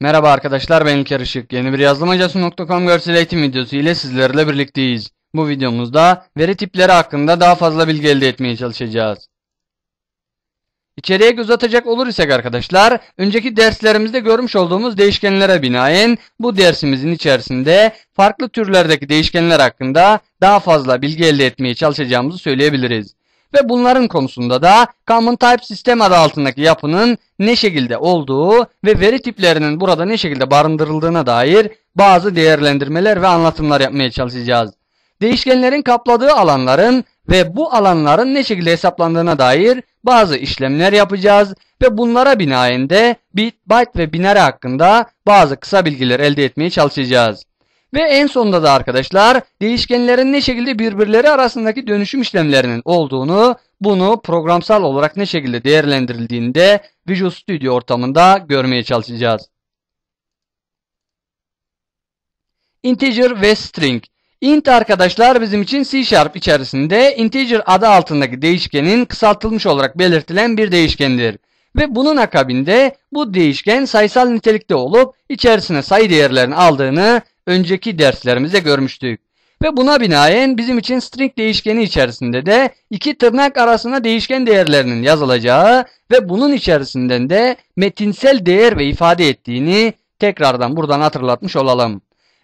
Merhaba arkadaşlar ben İlker Işık. Yeni bir yazılımacası.com görsel eğitim videosu ile sizlerle birlikteyiz. Bu videomuzda veri tipleri hakkında daha fazla bilgi elde etmeye çalışacağız. İçeriye göz atacak olur isek arkadaşlar, önceki derslerimizde görmüş olduğumuz değişkenlere binaen bu dersimizin içerisinde farklı türlerdeki değişkenler hakkında daha fazla bilgi elde etmeye çalışacağımızı söyleyebiliriz. Ve bunların konusunda da Common Type Sistem adı altındaki yapının ne şekilde olduğu ve veri tiplerinin burada ne şekilde barındırıldığına dair bazı değerlendirmeler ve anlatımlar yapmaya çalışacağız. Değişkenlerin kapladığı alanların ve bu alanların ne şekilde hesaplandığına dair bazı işlemler yapacağız ve bunlara binaen de bit, byte ve binary hakkında bazı kısa bilgiler elde etmeye çalışacağız. Ve en sonunda da arkadaşlar değişkenlerin ne şekilde birbirleri arasındaki dönüşüm işlemlerinin olduğunu, bunu programsal olarak ne şekilde değerlendirildiğinde Visual Studio ortamında görmeye çalışacağız. Integer ve string. Int arkadaşlar bizim için C Sharp içerisinde integer adı altındaki değişkenin kısaltılmış olarak belirtilen bir değişkendir. Ve bunun akabinde bu değişken sayısal nitelikte olup içerisine sayı değerlerini aldığını önceki derslerimizde görmüştük. Ve buna binaen bizim için string değişkeni içerisinde de iki tırnak arasında değişken değerlerinin yazılacağı ve bunun içerisinden de metinsel değer ve ifade ettiğini tekrardan buradan hatırlatmış olalım.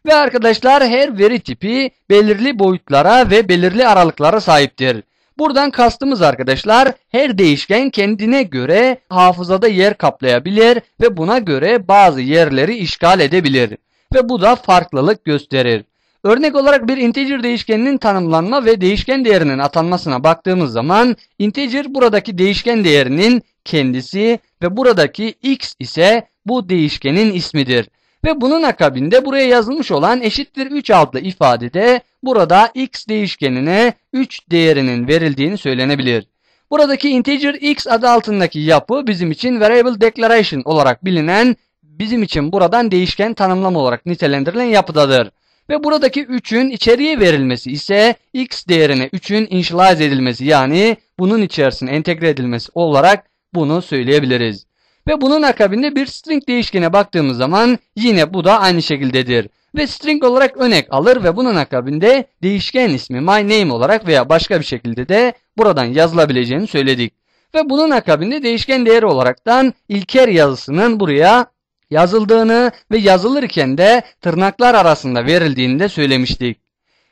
Ve arkadaşlar her veri tipi belirli boyutlara ve belirli aralıklara sahiptir. Buradan kastımız arkadaşlar her değişken kendine göre hafızada yer kaplayabilir ve buna göre bazı yerleri işgal edebilir. Ve bu da farklılık gösterir. Örnek olarak bir integer değişkeninin tanımlanma ve değişken değerinin atanmasına baktığımız zaman integer buradaki değişken değerinin kendisi ve buradaki x ise bu değişkenin ismidir. Ve bunun akabinde buraya yazılmış olan eşittir 3 adlı ifadede burada x değişkenine 3 değerinin verildiğini söylenebilir. Buradaki integer x adı altındaki yapı bizim için variable declaration olarak bilinen bizim için buradan değişken tanımlama olarak nitelendirilen yapıdadır. Ve buradaki 3'ün içeriye verilmesi ise x değerine 3'ün initialize edilmesi yani bunun içerisine entegre edilmesi olarak bunu söyleyebiliriz. Ve bunun akabinde bir string değişkene baktığımız zaman yine bu da aynı şekildedir. Ve string olarak örnek alır ve bunun akabinde değişken ismi my name olarak veya başka bir şekilde de buradan yazılabileceğini söyledik. Ve bunun akabinde değişken değeri olaraktan ilker yazısının buraya yazıldığını ve yazılırken de tırnaklar arasında verildiğini de söylemiştik.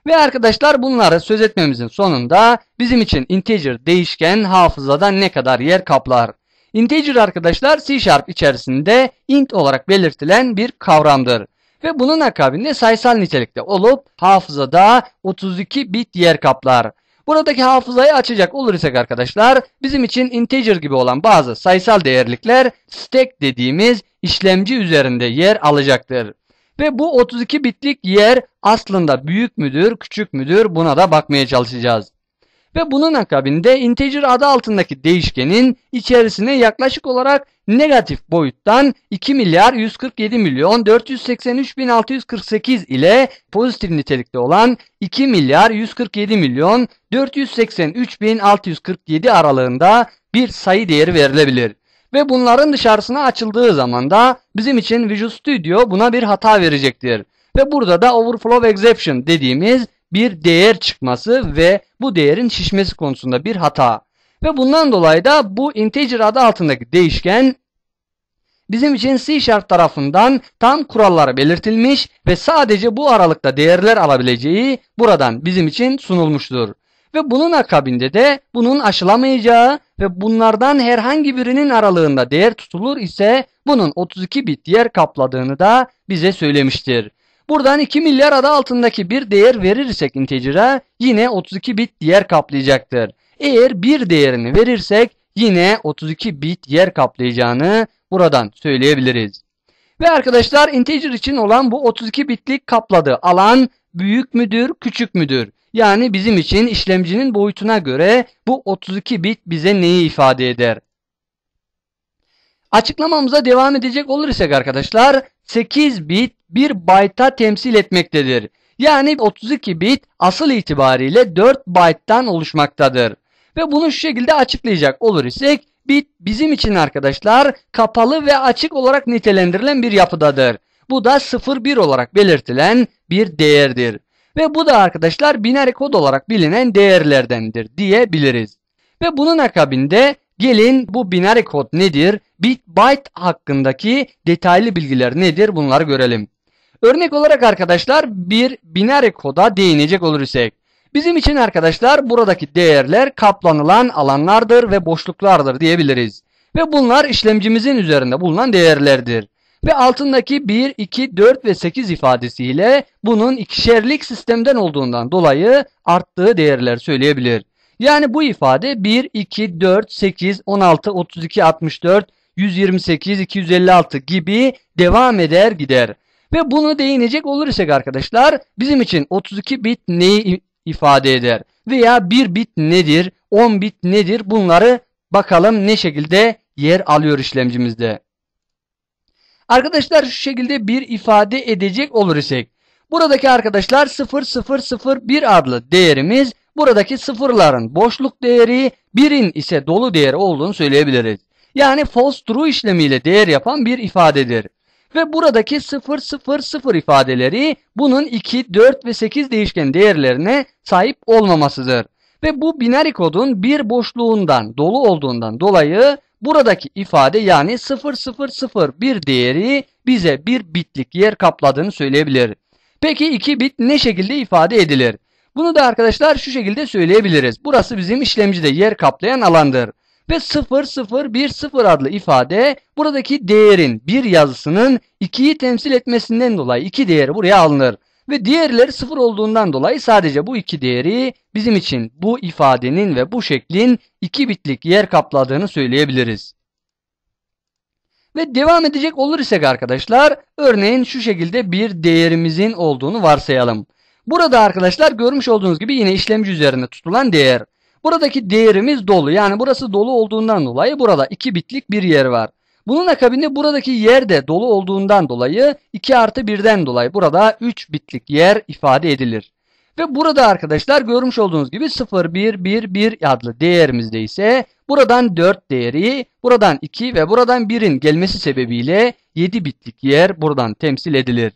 Ve arkadaşlar bunları söz etmemizin sonunda bizim için integer değişken hafızada ne kadar yer kaplar? Integer arkadaşlar C Sharp içerisinde int olarak belirtilen bir kavramdır. Ve bunun akabinde sayısal nitelikte olup hafızada 32 bit yer kaplar. Buradaki hafızayı açacak olursak arkadaşlar bizim için integer gibi olan bazı sayısal değerlikler stack dediğimiz işlemci üzerinde yer alacaktır. Ve bu 32 bitlik yer aslında büyük müdür, küçük müdür buna da bakmaya çalışacağız. Ve bunun akabinde integer adı altındaki değişkenin içerisine yaklaşık olarak negatif boyuttan 2 milyar 147 milyon 483 bin 648 ile pozitif nitelikte olan 2 milyar 147 milyon 483 bin 647 aralığında bir sayı değeri verilebilir. Ve bunların dışarısına açıldığı zaman da bizim için Visual Studio buna bir hata verecektir. Ve burada da overflow exception dediğimiz bir değer çıkması ve bu değerin şişmesi konusunda bir hata. Ve bundan dolayı da bu integer adı altındaki değişken bizim için C Sharp tarafından tam kuralları belirtilmiş ve sadece bu aralıkta değerler alabileceği buradan bizim için sunulmuştur. Ve bunun akabinde de bunun aşılamayacağı ve bunlardan herhangi birinin aralığında değer tutulur ise bunun 32 bit yer kapladığını da bize söylemiştir. Buradan 2 milyar adı altındaki bir değer verirsek integer'a yine 32 bit yer kaplayacaktır. Eğer bir değerini verirsek yine 32 bit yer kaplayacağını buradan söyleyebiliriz. Ve arkadaşlar integer için olan bu 32 bitlik kapladığı alan büyük müdür, küçük müdür? Yani bizim için işlemcinin boyutuna göre bu 32 bit bize neyi ifade eder? Açıklamamıza devam edecek olursak arkadaşlar 8 bit 1 byte'a temsil etmektedir. Yani 32 bit asıl itibariyle 4 byte'tan oluşmaktadır. Ve bunu şu şekilde açıklayacak olur isek bit bizim için arkadaşlar kapalı ve açık olarak nitelendirilen bir yapıdadır. Bu da 01 olarak belirtilen bir değerdir. Ve bu da arkadaşlar binary kod olarak bilinen değerlerdendir diyebiliriz. Ve bunun akabinde gelin bu binary kod nedir? Bit byte hakkındaki detaylı bilgiler nedir? Bunları görelim. Örnek olarak arkadaşlar bir binary koda değinecek olursak. Bizim için arkadaşlar buradaki değerler kaplanılan alanlardır ve boşluklardır diyebiliriz. Ve bunlar işlemcimizin üzerinde bulunan değerlerdir. Ve altındaki 1, 2, 4 ve 8 ifadesiyle bunun ikişerlik sistemden olduğundan dolayı arttığı değerler söyleyebilir. Yani bu ifade 1, 2, 4, 8, 16, 32, 64, 128, 256 gibi devam eder gider. Ve bunu değinecek olursak arkadaşlar bizim için 32 bit neyi ifade eder? Veya 1 bit nedir? 10 bit nedir? Bunları bakalım ne şekilde yer alıyor işlemcimizde. Arkadaşlar şu şekilde bir ifade edecek olur isek. Buradaki arkadaşlar 0001 adlı değerimiz buradaki sıfırların boşluk değeri 1'in ise dolu değeri olduğunu söyleyebiliriz. Yani false true işlemiyle değer yapan bir ifadedir. Ve buradaki 000 ifadeleri bunun 2, 4 ve 8 değişken değerlerine sahip olmamasıdır. Ve bu binary kodun bir boşluğundan dolu olduğundan dolayı buradaki ifade yani 0001 değeri bize bir bitlik yer kapladığını söyleyebilir. Peki 2 bit ne şekilde ifade edilir? Bunu da arkadaşlar şu şekilde söyleyebiliriz. Burası bizim işlemcide yer kaplayan alandır. Ve 0010 adlı ifade buradaki değerin bir yazısının 2'yi temsil etmesinden dolayı iki değeri buraya alınır. Ve diğerleri 0 olduğundan dolayı sadece bu iki değeri bizim için bu ifadenin ve bu şeklin 2 bitlik yer kapladığını söyleyebiliriz. Ve devam edecek olur isek arkadaşlar örneğin şu şekilde bir değerimizin olduğunu varsayalım. Burada arkadaşlar görmüş olduğunuz gibi yine işlemci üzerinde tutulan değer. Buradaki değerimiz dolu. Yani burası dolu olduğundan dolayı burada 2 bitlik bir yer var. Bunun akabinde buradaki yer de dolu olduğundan dolayı 2 artı 1'den dolayı burada 3 bitlik yer ifade edilir. Ve burada arkadaşlar görmüş olduğunuz gibi 0, 1, 1, 1 adlı değerimizde ise buradan 4 değeri, buradan 2 ve buradan 1'in gelmesi sebebiyle 7 bitlik yer buradan temsil edilir.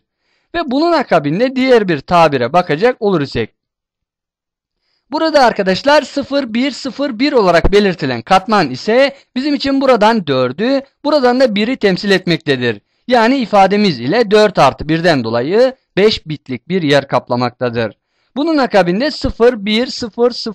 Ve bunun akabinde diğer bir tabire bakacak olursak Burada arkadaşlar 0101 olarak belirtilen katman ise bizim için buradan 4'ü buradan da 1'i temsil etmektedir. Yani ifademiz ile 4 artı 1'den dolayı 5 bitlik bir yer kaplamaktadır. Bunun akabinde 0100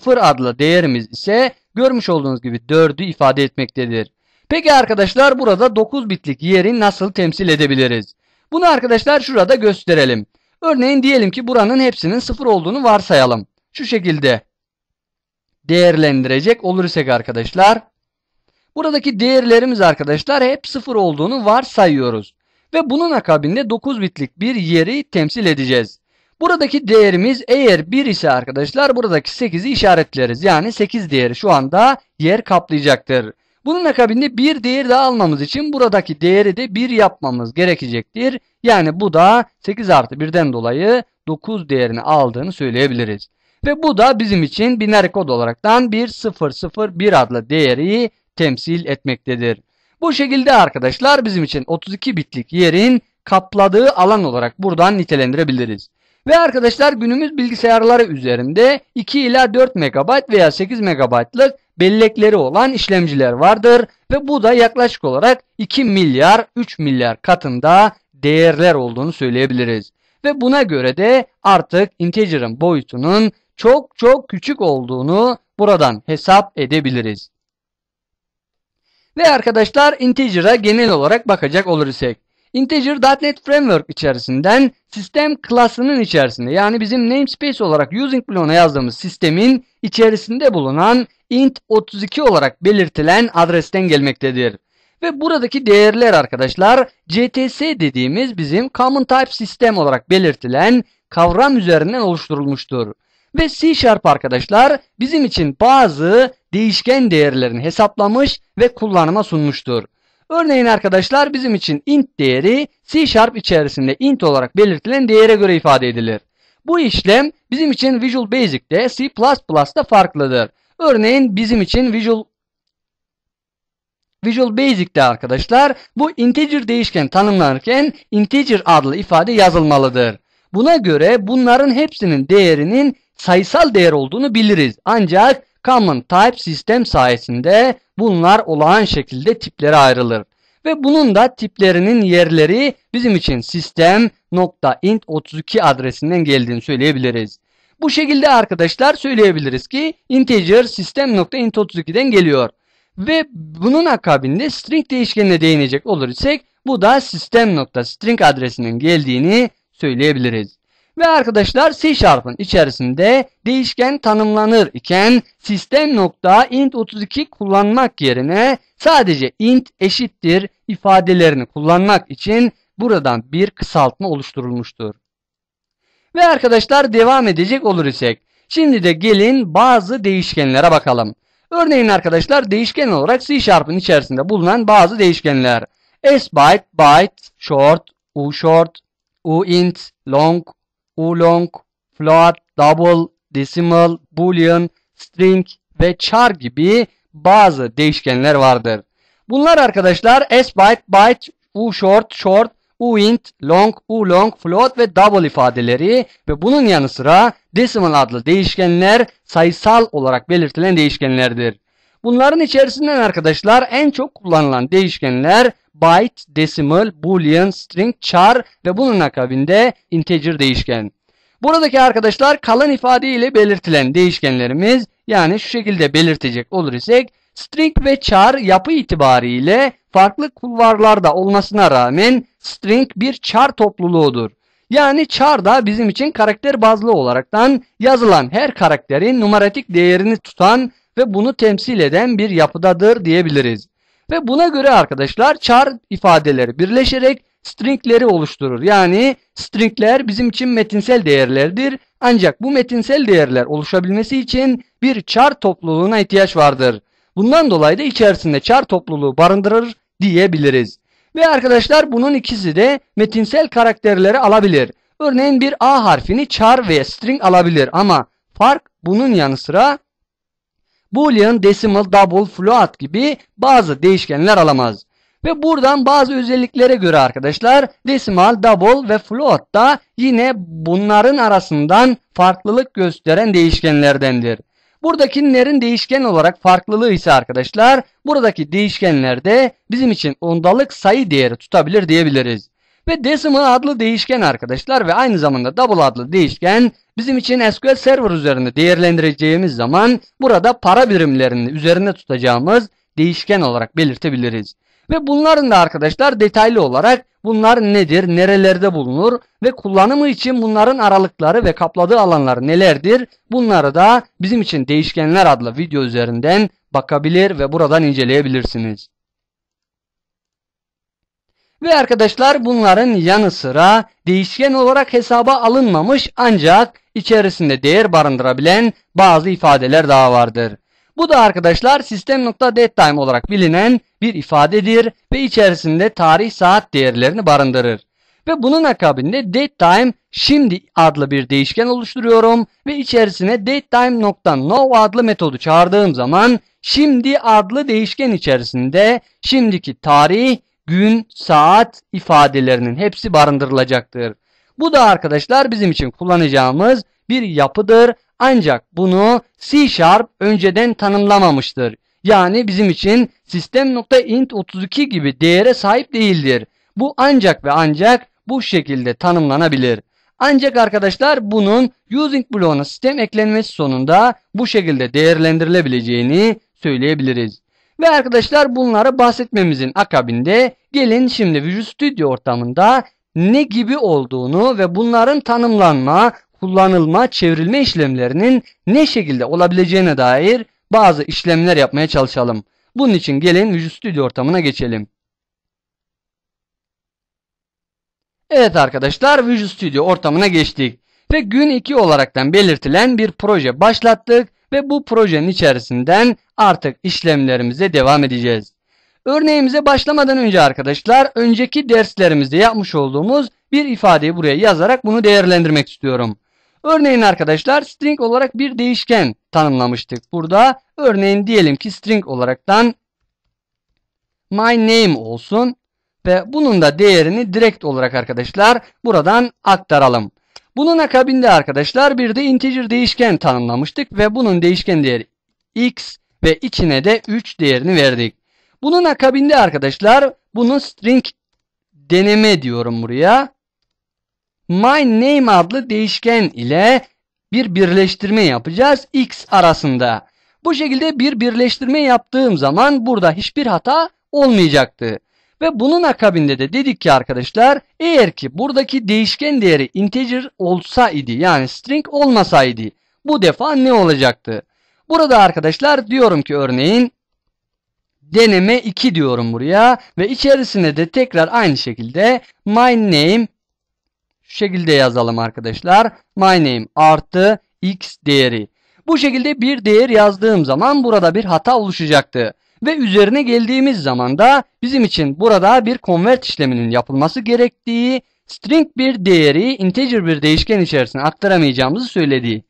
adlı değerimiz ise görmüş olduğunuz gibi 4'ü ifade etmektedir. Peki arkadaşlar burada 9 bitlik yeri nasıl temsil edebiliriz? Bunu arkadaşlar şurada gösterelim. Örneğin diyelim ki buranın hepsinin 0 olduğunu varsayalım şu şekilde değerlendirecek olursak arkadaşlar buradaki değerlerimiz arkadaşlar hep sıfır olduğunu varsayıyoruz. Ve bunun akabinde 9 bitlik bir yeri temsil edeceğiz. Buradaki değerimiz eğer 1 ise arkadaşlar buradaki 8'i işaretleriz. Yani 8 değeri şu anda yer kaplayacaktır. Bunun akabinde bir değer daha almamız için buradaki değeri de 1 yapmamız gerekecektir. Yani bu da 8 artı 1'den dolayı 9 değerini aldığını söyleyebiliriz. Ve bu da bizim için binary kod olaraktan bir 001 adlı değeri temsil etmektedir. Bu şekilde arkadaşlar bizim için 32 bitlik yerin kapladığı alan olarak buradan nitelendirebiliriz. Ve arkadaşlar günümüz bilgisayarları üzerinde 2 ila 4 MB veya 8 MB'lık bellekleri olan işlemciler vardır. Ve bu da yaklaşık olarak 2 milyar 3 milyar katında değerler olduğunu söyleyebiliriz. Ve buna göre de artık integer'ın boyutunun çok çok küçük olduğunu buradan hesap edebiliriz. Ve arkadaşlar integer'a genel olarak bakacak olursak. Integer.NET Framework içerisinden sistem klasının içerisinde yani bizim namespace olarak using bloğuna yazdığımız sistemin içerisinde bulunan int32 olarak belirtilen adresten gelmektedir. Ve buradaki değerler arkadaşlar CTS dediğimiz bizim Common Type System olarak belirtilen kavram üzerinden oluşturulmuştur. Ve C Sharp arkadaşlar bizim için bazı değişken değerlerini hesaplamış ve kullanıma sunmuştur. Örneğin arkadaşlar bizim için int değeri C Sharp içerisinde int olarak belirtilen değere göre ifade edilir. Bu işlem bizim için Visual Basic'te C++'da farklıdır. Örneğin bizim için Visual Visual Basic'te arkadaşlar bu integer değişken tanımlanırken integer adlı ifade yazılmalıdır. Buna göre bunların hepsinin değerinin sayısal değer olduğunu biliriz. Ancak Common Type sistem sayesinde bunlar olağan şekilde tiplere ayrılır. Ve bunun da tiplerinin yerleri bizim için system.int32 adresinden geldiğini söyleyebiliriz. Bu şekilde arkadaşlar söyleyebiliriz ki integer system.int32'den geliyor. Ve bunun akabinde string değişkenine değinecek olur isek bu da system.string adresinden geldiğini söyleyebiliriz. Ve arkadaşlar C Sharp'ın içerisinde değişken tanımlanır iken system.int32 kullanmak yerine sadece int eşittir ifadelerini kullanmak için buradan bir kısaltma oluşturulmuştur. Ve arkadaşlar devam edecek olur isek şimdi de gelin bazı değişkenlere bakalım. Örneğin arkadaşlar değişken olarak C Sharp'ın içerisinde bulunan bazı değişkenler sbyte, byte, short, ushort, uint, long, ulong, float, double, decimal, boolean, string ve char gibi bazı değişkenler vardır. Bunlar arkadaşlar sbyte, byte, ushort, short, uint, long, ulong, float ve double ifadeleri ve bunun yanı sıra decimal adlı değişkenler sayısal olarak belirtilen değişkenlerdir. Bunların içerisinden arkadaşlar en çok kullanılan değişkenler byte, decimal, boolean, string, char ve bunun akabinde integer değişken. Buradaki arkadaşlar kalan ifade ile belirtilen değişkenlerimiz yani şu şekilde belirtecek olur isek string ve char yapı itibariyle farklı kulvarlarda olmasına rağmen string bir char topluluğudur. Yani char da bizim için karakter bazlı olaraktan yazılan her karakterin numaratik değerini tutan ve bunu temsil eden bir yapıdadır diyebiliriz. Ve buna göre arkadaşlar char ifadeleri birleşerek stringleri oluşturur. Yani stringler bizim için metinsel değerlerdir. Ancak bu metinsel değerler oluşabilmesi için bir char topluluğuna ihtiyaç vardır. Bundan dolayı da içerisinde char topluluğu barındırır diyebiliriz. Ve arkadaşlar bunun ikisi de metinsel karakterleri alabilir. Örneğin bir A harfini char ve string alabilir ama fark bunun yanı sıra boolean, decimal, double, float gibi bazı değişkenler alamaz. Ve buradan bazı özelliklere göre arkadaşlar decimal, double ve float da yine bunların arasından farklılık gösteren değişkenlerdendir. Buradakilerin değişken olarak farklılığı ise arkadaşlar buradaki değişkenlerde bizim için ondalık sayı değeri tutabilir diyebiliriz. Ve decimal adlı değişken arkadaşlar ve aynı zamanda double adlı değişken bizim için SQL Server üzerinde değerlendireceğimiz zaman burada para birimlerini üzerinde tutacağımız değişken olarak belirtebiliriz. Ve bunların da arkadaşlar detaylı olarak bunlar nedir, nerelerde bulunur ve kullanımı için bunların aralıkları ve kapladığı alanlar nelerdir? Bunları da bizim için değişkenler adlı video üzerinden bakabilir ve buradan inceleyebilirsiniz. Ve arkadaşlar bunların yanı sıra değişken olarak hesaba alınmamış ancak içerisinde değer barındırabilen bazı ifadeler daha vardır. Bu da arkadaşlar system.datetime olarak bilinen bir ifadedir ve içerisinde tarih saat değerlerini barındırır. Ve bunun akabinde datetime şimdi adlı bir değişken oluşturuyorum ve içerisine datetime.now adlı metodu çağırdığım zaman şimdi adlı değişken içerisinde şimdiki tarih, gün, saat ifadelerinin hepsi barındırılacaktır. Bu da arkadaşlar bizim için kullanacağımız bir yapıdır ancak bunu C Sharp önceden tanımlamamıştır. Yani bizim için sistem.int32 gibi değere sahip değildir. Bu ancak ve ancak bu şekilde tanımlanabilir. Ancak arkadaşlar bunun using bloğuna sistem eklenmesi sonunda bu şekilde değerlendirilebileceğini söyleyebiliriz. Ve arkadaşlar bunları bahsetmemizin akabinde gelin şimdi Visual Studio ortamında ne gibi olduğunu ve bunların tanımlanma, kullanılma, çevrilme işlemlerinin ne şekilde olabileceğine dair bazı işlemler yapmaya çalışalım. Bunun için gelin Visual Studio ortamına geçelim. Evet arkadaşlar Visual Studio ortamına geçtik. Ve gün 2 olaraktan belirtilen bir proje başlattık ve bu projenin içerisinden artık işlemlerimize devam edeceğiz. Örneğimize başlamadan önce arkadaşlar önceki derslerimizde yapmış olduğumuz bir ifadeyi buraya yazarak bunu değerlendirmek istiyorum. Örneğin arkadaşlar string olarak bir değişken tanımlamıştık. Burada örneğin diyelim ki string olaraktan my name olsun ve bunun da değerini direkt olarak arkadaşlar buradan aktaralım. Bunun akabinde arkadaşlar bir de integer değişken tanımlamıştık ve bunun değişken değeri x ve içine de 3 değerini verdik. Bunun akabinde arkadaşlar bunu string deneme diyorum buraya. My name adlı değişken ile bir birleştirme yapacağız x arasında. Bu şekilde bir birleştirme yaptığım zaman burada hiçbir hata olmayacaktı. Ve bunun akabinde de dedik ki arkadaşlar eğer ki buradaki değişken değeri integer olsaydı yani string olmasaydı bu defa ne olacaktı? Burada arkadaşlar diyorum ki örneğin deneme 2 diyorum buraya ve içerisine de tekrar aynı şekilde my name şu şekilde yazalım arkadaşlar. My name artı x değeri. Bu şekilde bir değer yazdığım zaman burada bir hata oluşacaktı. Ve üzerine geldiğimiz zaman da bizim için burada bir convert işleminin yapılması gerektiği, string bir değeri integer bir değişken içerisine aktaramayacağımızı söyledi.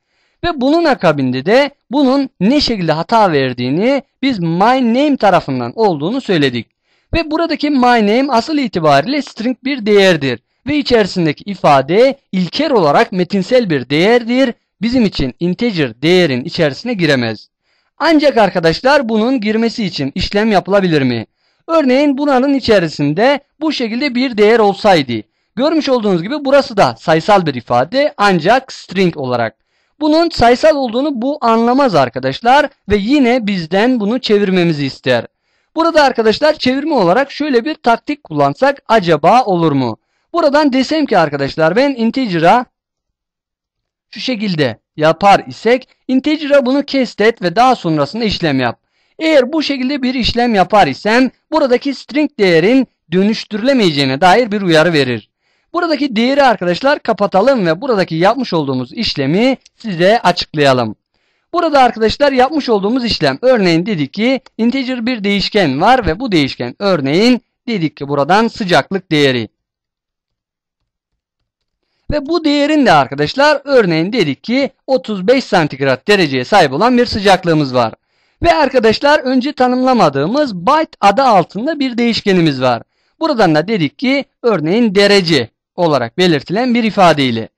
Ve bunun akabinde de bunun ne şekilde hata verdiğini biz my name tarafından olduğunu söyledik. Ve buradaki my name asıl itibariyle string bir değerdir. Ve içerisindeki ifade ilker olarak metinsel bir değerdir. Bizim için integer değerin içerisine giremez. Ancak arkadaşlar bunun girmesi için işlem yapılabilir mi? Örneğin bunların içerisinde bu şekilde bir değer olsaydı. Görmüş olduğunuz gibi burası da sayısal bir ifade ancak string olarak. Bunun sayısal olduğunu bu anlamaz arkadaşlar ve yine bizden bunu çevirmemizi ister. Burada arkadaşlar çevirme olarak şöyle bir taktik kullansak acaba olur mu? Buradan desem ki arkadaşlar ben integer'a şu şekilde yapar isek integer'a bunu kestet ve daha sonrasında işlem yap. Eğer bu şekilde bir işlem yapar isem buradaki string değerin dönüştürülemeyeceğine dair bir uyarı verir. Buradaki değeri arkadaşlar kapatalım ve buradaki yapmış olduğumuz işlemi size açıklayalım. Burada arkadaşlar yapmış olduğumuz işlem örneğin dedik ki integer bir değişken var ve bu değişken örneğin dedik ki buradan sıcaklık değeri. Ve bu değerin de arkadaşlar örneğin dedik ki 35 santigrat dereceye sahip olan bir sıcaklığımız var. Ve arkadaşlar önce tanımlamadığımız byte adı altında bir değişkenimiz var. Buradan da dedik ki örneğin derece olarak belirtilen bir ifadeyle.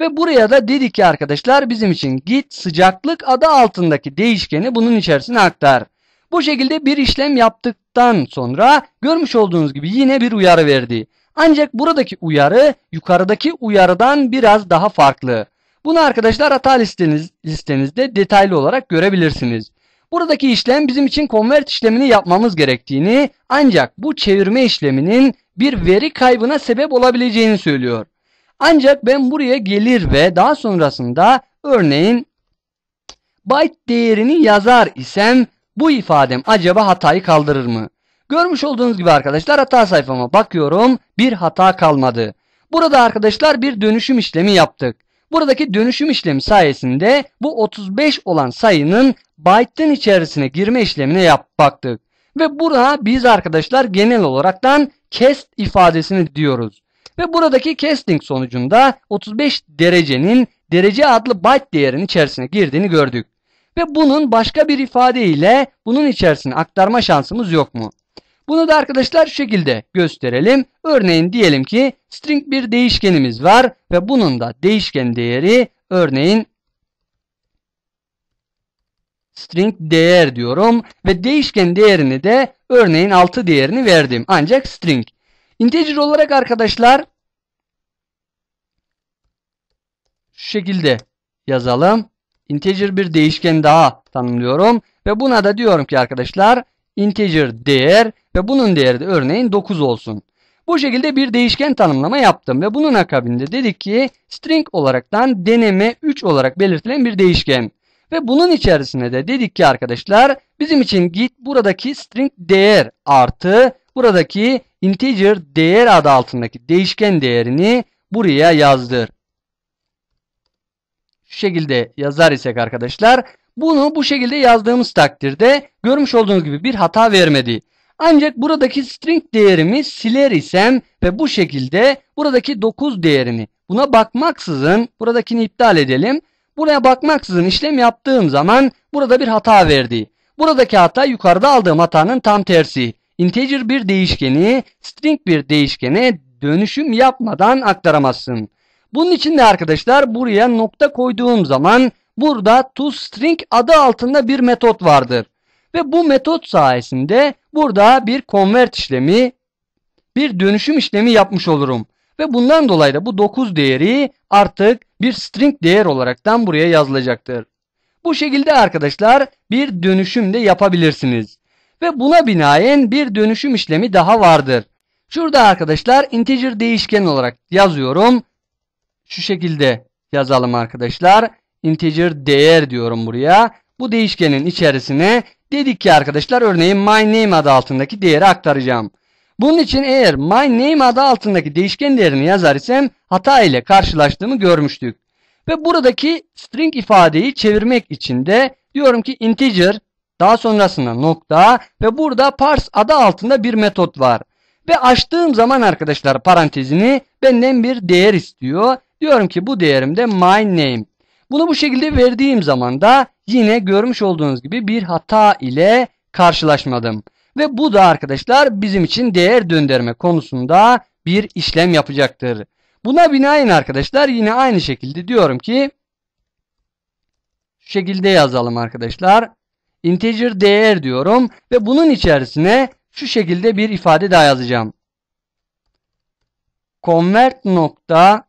Ve buraya da dedik ki arkadaşlar bizim için git sıcaklık adı altındaki değişkeni bunun içerisine aktar. Bu şekilde bir işlem yaptıktan sonra görmüş olduğunuz gibi yine bir uyarı verdi. Ancak buradaki uyarı yukarıdaki uyarıdan biraz daha farklı. Bunu arkadaşlar hata listeniz, listenizde detaylı olarak görebilirsiniz. Buradaki işlem bizim için convert işlemini yapmamız gerektiğini ancak bu çevirme işleminin bir veri kaybına sebep olabileceğini söylüyor. Ancak ben buraya gelir ve daha sonrasında örneğin byte değerini yazar isem bu ifadem acaba hatayı kaldırır mı? Görmüş olduğunuz gibi arkadaşlar hata sayfama bakıyorum. Bir hata kalmadı. Burada arkadaşlar bir dönüşüm işlemi yaptık. Buradaki dönüşüm işlemi sayesinde bu 35 olan sayının byte'ın içerisine girme işlemine yap baktık. Ve burada biz arkadaşlar genel olaraktan cast ifadesini diyoruz. Ve buradaki casting sonucunda 35 derecenin derece adlı byte değerinin içerisine girdiğini gördük. Ve bunun başka bir ifade ile bunun içerisine aktarma şansımız yok mu? Bunu da arkadaşlar şu şekilde gösterelim. Örneğin diyelim ki string bir değişkenimiz var ve bunun da değişken değeri örneğin string değer diyorum ve değişken değerini de örneğin 6 değerini verdim. Ancak string. Integer olarak arkadaşlar şu şekilde yazalım. Integer bir değişken daha tanımlıyorum ve buna da diyorum ki arkadaşlar integer değer ve bunun değeri de örneğin 9 olsun. Bu şekilde bir değişken tanımlama yaptım ve bunun akabinde dedik ki string olaraktan deneme 3 olarak belirtilen bir değişken. Ve bunun içerisine de dedik ki arkadaşlar bizim için git buradaki string değer artı buradaki integer değer adı altındaki değişken değerini buraya yazdır. Şu şekilde yazar isek arkadaşlar bunu bu şekilde yazdığımız takdirde görmüş olduğunuz gibi bir hata vermedi. Ancak buradaki string değerimi siler isem ve bu şekilde buradaki 9 değerini buna bakmaksızın buradakini iptal edelim. Buraya bakmaksızın işlem yaptığım zaman burada bir hata verdi. Buradaki hata yukarıda aldığım hatanın tam tersi. integer bir değişkeni string bir değişkene dönüşüm yapmadan aktaramazsın. Bunun için de arkadaşlar buraya nokta koyduğum zaman burada toString adı altında bir metot vardır. Ve bu metot sayesinde burada bir convert işlemi, bir dönüşüm işlemi yapmış olurum. Ve bundan dolayı da bu 9 değeri artık bir string değer olaraktan buraya yazılacaktır. Bu şekilde arkadaşlar bir dönüşüm de yapabilirsiniz. Ve buna binaen bir dönüşüm işlemi daha vardır. Şurada arkadaşlar integer değişken olarak yazıyorum. Şu şekilde yazalım arkadaşlar. Integer değer diyorum buraya. Bu değişkenin içerisine dedik ki arkadaşlar örneğin my name adı altındaki değeri aktaracağım. Bunun için eğer my name adı altındaki değişken değerini yazar isem hata ile karşılaştığımı görmüştük. Ve buradaki string ifadeyi çevirmek için de diyorum ki integer daha sonrasında nokta ve burada parse adı altında bir metot var. Ve açtığım zaman arkadaşlar parantezini benden bir değer istiyor. Diyorum ki bu değerim de my name. Bunu bu şekilde verdiğim zaman da yine görmüş olduğunuz gibi bir hata ile karşılaşmadım. Ve bu da arkadaşlar bizim için değer döndürme konusunda bir işlem yapacaktır. Buna binaen arkadaşlar yine aynı şekilde diyorum ki şu şekilde yazalım arkadaşlar. Integer değer diyorum ve bunun içerisine şu şekilde bir ifade daha yazacağım. Convert nokta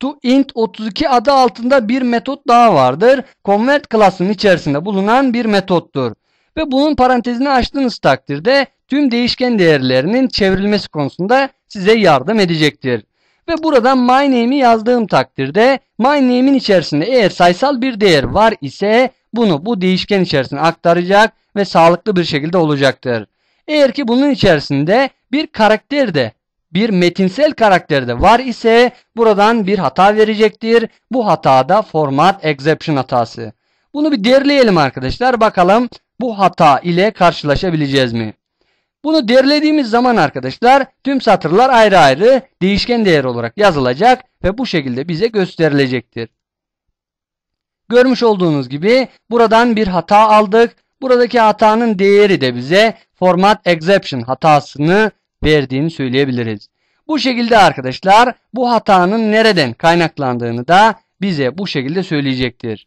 to int 32 adı altında bir metot daha vardır. Convert klasının içerisinde bulunan bir metottur. Ve bunun parantezini açtığınız takdirde tüm değişken değerlerinin çevrilmesi konusunda size yardım edecektir. Ve buradan my name'i yazdığım takdirde my name'in içerisinde eğer sayısal bir değer var ise bunu bu değişken içerisine aktaracak ve sağlıklı bir şekilde olacaktır. Eğer ki bunun içerisinde bir karakter de bir metinsel karakter de var ise buradan bir hata verecektir. Bu hata da format exception hatası. Bunu bir derleyelim arkadaşlar. Bakalım bu hata ile karşılaşabileceğiz mi? Bunu derlediğimiz zaman arkadaşlar tüm satırlar ayrı ayrı değişken değer olarak yazılacak ve bu şekilde bize gösterilecektir. Görmüş olduğunuz gibi buradan bir hata aldık. Buradaki hatanın değeri de bize format exception hatasını verdiğini söyleyebiliriz. Bu şekilde arkadaşlar bu hatanın nereden kaynaklandığını da bize bu şekilde söyleyecektir.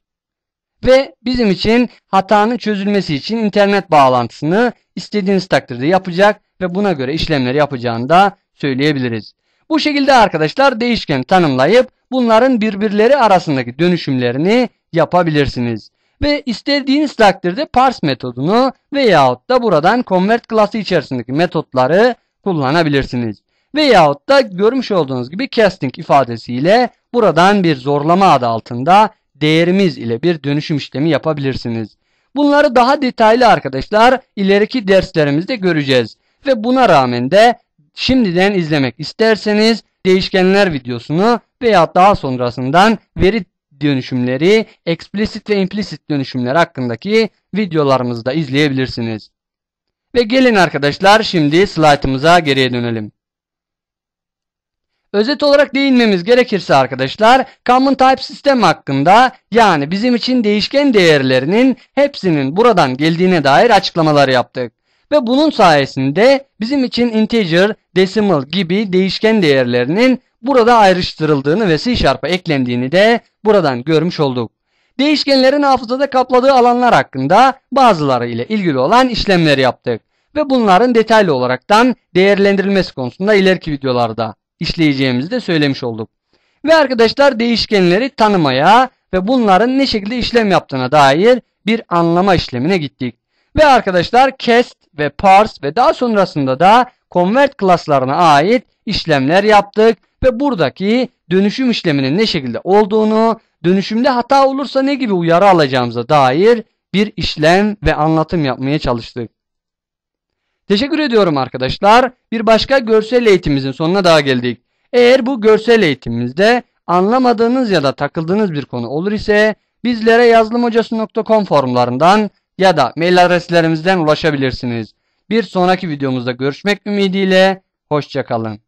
Ve bizim için hatanın çözülmesi için internet bağlantısını istediğiniz takdirde yapacak ve buna göre işlemler yapacağını da söyleyebiliriz. Bu şekilde arkadaşlar değişken tanımlayıp bunların birbirleri arasındaki dönüşümlerini yapabilirsiniz. Ve istediğiniz takdirde parse metodunu veyahut da buradan convert klası içerisindeki metotları kullanabilirsiniz. Veyahut da görmüş olduğunuz gibi casting ifadesiyle buradan bir zorlama adı altında değerimiz ile bir dönüşüm işlemi yapabilirsiniz. Bunları daha detaylı arkadaşlar ileriki derslerimizde göreceğiz. Ve buna rağmen de şimdiden izlemek isterseniz değişkenler videosunu veya daha sonrasından veri dönüşümleri, explicit ve implicit dönüşümler hakkındaki videolarımızı da izleyebilirsiniz. Ve gelin arkadaşlar şimdi slaytımıza geriye dönelim. Özet olarak değinmemiz gerekirse arkadaşlar Common Type sistem hakkında yani bizim için değişken değerlerinin hepsinin buradan geldiğine dair açıklamalar yaptık. Ve bunun sayesinde bizim için integer, decimal gibi değişken değerlerinin burada ayrıştırıldığını ve C Sharp'a eklendiğini de buradan görmüş olduk. Değişkenlerin hafızada kapladığı alanlar hakkında bazıları ile ilgili olan işlemler yaptık. Ve bunların detaylı olaraktan değerlendirilmesi konusunda ileriki videolarda işleyeceğimizi de söylemiş olduk. Ve arkadaşlar değişkenleri tanımaya ve bunların ne şekilde işlem yaptığına dair bir anlama işlemine gittik. Ve arkadaşlar cast ve parse ve daha sonrasında da convert klaslarına ait işlemler yaptık ve buradaki dönüşüm işleminin ne şekilde olduğunu, dönüşümde hata olursa ne gibi uyarı alacağımıza dair bir işlem ve anlatım yapmaya çalıştık. Teşekkür ediyorum arkadaşlar. Bir başka görsel eğitimimizin sonuna daha geldik. Eğer bu görsel eğitimimizde anlamadığınız ya da takıldığınız bir konu olur ise bizlere yazılımhocası.com forumlarından ya da mail adreslerimizden ulaşabilirsiniz. Bir sonraki videomuzda görüşmek ümidiyle hoşçakalın.